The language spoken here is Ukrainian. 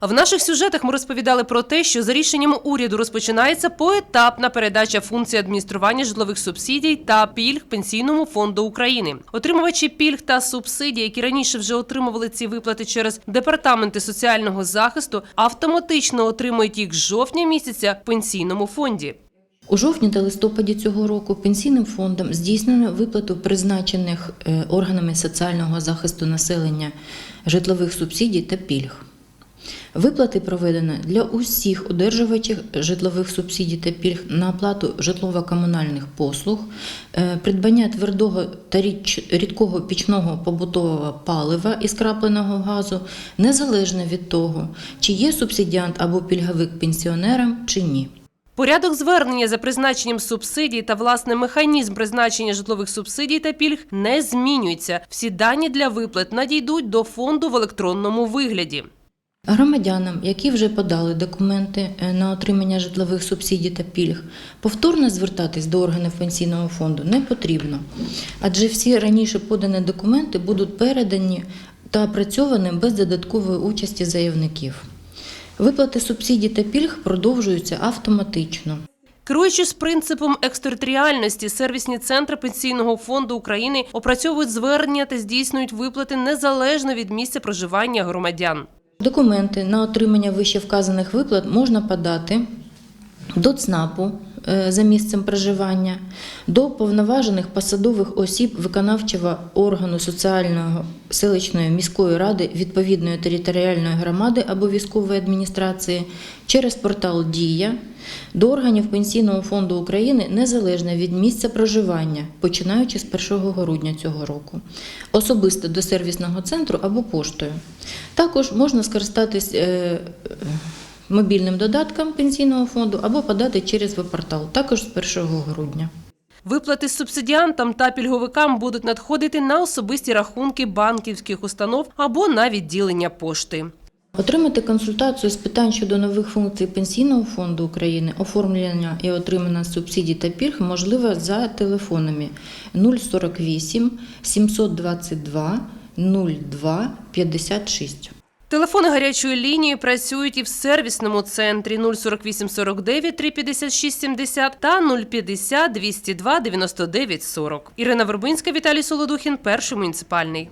В наших сюжетах ми розповідали про те, що за рішенням уряду розпочинається поетапна передача функції адміністрування житлових субсидій та пільг Пенсійному фонду України. Отримувачі пільг та субсидій, які раніше вже отримували ці виплати через департаменти соціального захисту, автоматично отримують їх з жовтня місяця в пенсійному фонді. У жовтні та листопаді цього року пенсійним фондом здійснено виплату призначених е, органами соціального захисту населення житлових субсидій та пільг. Виплати проведено для усіх одержувачів житлових субсидій та пільг на оплату житлово-комунальних послуг, е, придбання твердого та рідкого пічного побутового палива із крапленого газу, незалежно від того, чи є субсидіант або пільговик пенсіонером чи ні. Порядок звернення за призначенням субсидій та власне механізм призначення житлових субсидій та пільг не змінюється. Всі дані для виплат надійдуть до фонду в електронному вигляді. Громадянам, які вже подали документи е, на отримання житлових субсидій та пільг, повторно звертатись до органів пенсійного фонду не потрібно, адже всі раніше подані документи будуть передані та опрацьовані без додаткової участі заявників. Виплати субсидій та пільг продовжуються автоматично. Керуючись принципом екстериторіальності, сервісні центри Пенсійного фонду України опрацьовують звернення та здійснюють виплати незалежно від місця проживання громадян. Документи на отримання вище вказаних виплат можна подати до ЦНАПу за місцем проживання, до повноважених посадових осіб виконавчого органу соціального селищної міської ради відповідної територіальної громади або військової адміністрації через портал Дія до органів Пенсійного фонду України незалежно від місця проживання, починаючи з 1 грудня цього року, особисто до сервісного центру або поштою. Також можна скористатись е, е, мобільним додатком пенсійного фонду або подати через веб-портал, також з 1 грудня. Виплати субсидіантам та пільговикам будуть надходити на особисті рахунки банківських установ або на відділення пошти. Отримати консультацію з питань щодо нових функцій Пенсійного фонду України, оформлення і отримання субсидій та пільг можливо за телефонами 048 722 02 56. Телефони гарячої лінії працюють і в сервісному центрі 048 49 356 70 та 050 202 99 40. Ірина Вербинська, Віталій Солодухін, перший муніципальний.